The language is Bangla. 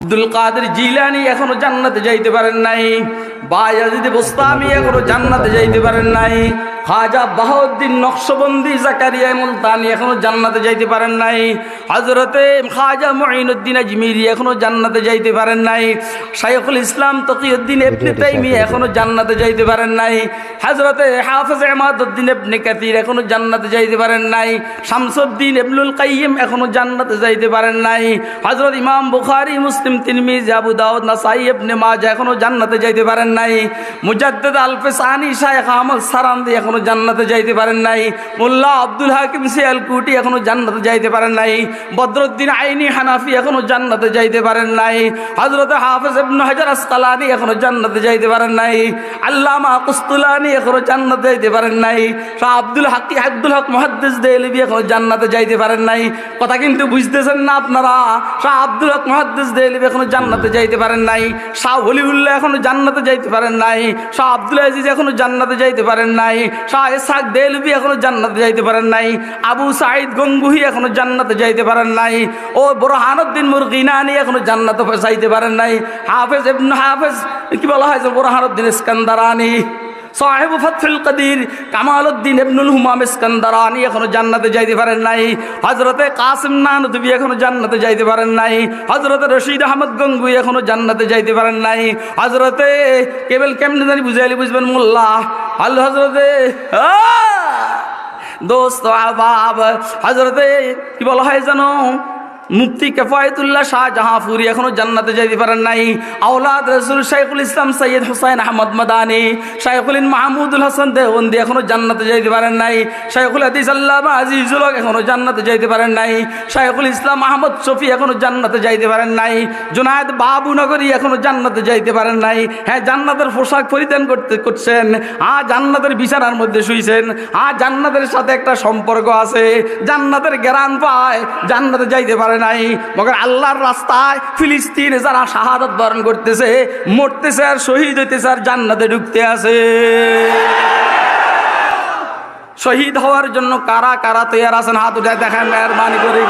আব্দুল কাদের জিলানি এখনও জান্নাতে যাইতে পারেন নাই। বা বুস্তামি এখনও জান্নাতে যাইতে পারেন নাই। খাজা বাহাউদ্দিন নকশবন্দি জাকারিয়া মুলতানি এখনও জান্নাতে যাইতে পারেন নাই। হজরতে খাজা মঈনুদ্দিন আজমিরি এখনও জান্নাতে যাইতে পারেন নাই। শাইখুল ইসলাম তকিউদ্দিন ইবনে তাইমিয়া এখনও জান্নাতে যাইতে পারেন নাই। হজরতে হাফেজ ইমাদউদ্দিন ইবনে কাতির এখনও জান্নাতে যাইতে পারেন নাই। শামসুদ্দিন ইবনুল কাইয়িম এখনও জান্নাতে যাইতে পারেন নাই। হজরত ইমাম বুখারী মুসলিম তিরমিজি আবু দাউদ নাসাই ইবনে মাজাহ এখনও জান্নাতে যাইতে পারেন নাই। মুজাদ্দিদ আলফিসানি শাইখ আহমদ সারান্দি এখনও জান্নাতে যাইতে পারেন নাই। মোল্লা আব্দুল হাকিম সিয়াল কুটি এখনও জান্নাতে যাইতে পারেন নাই। বদরুদ্দিন আইনি হানাফি এখনও জান্নাতে যাইতে পারেন নাই। হজরত হাফেজ ইবনে হাজার আসকালানি এখনও জান্নাতে যাইতে পারেন নাই। আল্লামা কুস্তুলানি এখনও জান্নাতে যাইতে পারেন নাই। শাহ আব্দুল হাকি আব্দুল হক মুহাদ্দিস দেহলভি এখনও জান্নাতে যাইতে পারেন নাই। কথা কিন্তু বুঝতেছেন না আপনারা। শাহ আব্দুল হক মুহাদ্দিস দেহলভি এখনও জান্নাতে যাইতে পারেন নাই। শাহ হলিউল্লাহ এখনও জান্নাতে যাইতে পারেন নাই। শাহ আব্দুল আজিজ এখনও জান্নাতে যাইতে পারেন নাই। শাহ ইসহাক দেহলভি এখনও জান্নাতে যাইতে পারেন নাই। আবু সাঈদ গঙ্গুহি এখনও জান্নাতে যাইতে পারেন নাই। ও বোরহানুদ্দিন মুরগিনানি এখনও জান্নাতে যাইতে পারেন নাই। হাফেজ ইবনে হাফেজ, কি বলা হয় বোরহানুদ্দিন ইস্কান্দারানি? সাহেব ফতুল কদির কামাল উদ্দিন ইবনুল হুমাম ইস্কান্দারানি এখনও জান্নাতে যাইতে পারেন নাই। হজরতে কাসিম নানদবি এখনও জান্নাতে যাইতে পারেন নাই। হজরতে রশিদ আহমদ গঙ্গুই এখনও জান্নাতে যাইতে পারেন নাই। হজরতে কেবল কেমনে জানি বুঝাইলি বুঝবেন মোল্লা। আল হজরতে দোস্ত আবাব হজরতে কি বলা হয় জানো? মুফতি কেফায়তুল্লাহ শাহ জাহাফুরি এখনও জান্নাতে যেতে পারেন নাই। আওলাদ রসুল শাইখুল ইসলাম সৈয়দ হুসাইন আহমদ মাদানি শাইখুল মাহমুদুল হাসান দেওবন্দি এখনও জান্নাতে যেতে পারেন নাই। শাইখুল হাদিস আল্লাহ আজিজুল হক এখনও জান্নাতে যেতে পারেন নাই। শাইখুল ইসলাম আহমদ শফি এখনও জান্নাতে যাইতে পারেন নাই। জুনায়দ বাবু নগরী এখনও জান্নাতে যাইতে পারেন নাই। হ্যাঁ জান্নাতের পোশাক পরিধান করতে করছেন। আ, জান্নাতের বিছানার মধ্যে শুইছেন। আ, জান্নাতের সাথে একটা সম্পর্ক আছে। জান্নাতের জ্ঞান পায়। জান্নাতে যাইতে পারে নাই। মগর আল্লাহর রাস্তায় ফিলিস্তিনে যারা শাহাদত বরণ করতেছে, মরতেছে আর শহীদ হইতেছে আর জান্নাতে ঢুকতে আছে। শহীদ হওয়ার জন্য কারা কারা তৈয়ার আছেন? হাত উঠে দেখেন, মেহরবানি করে।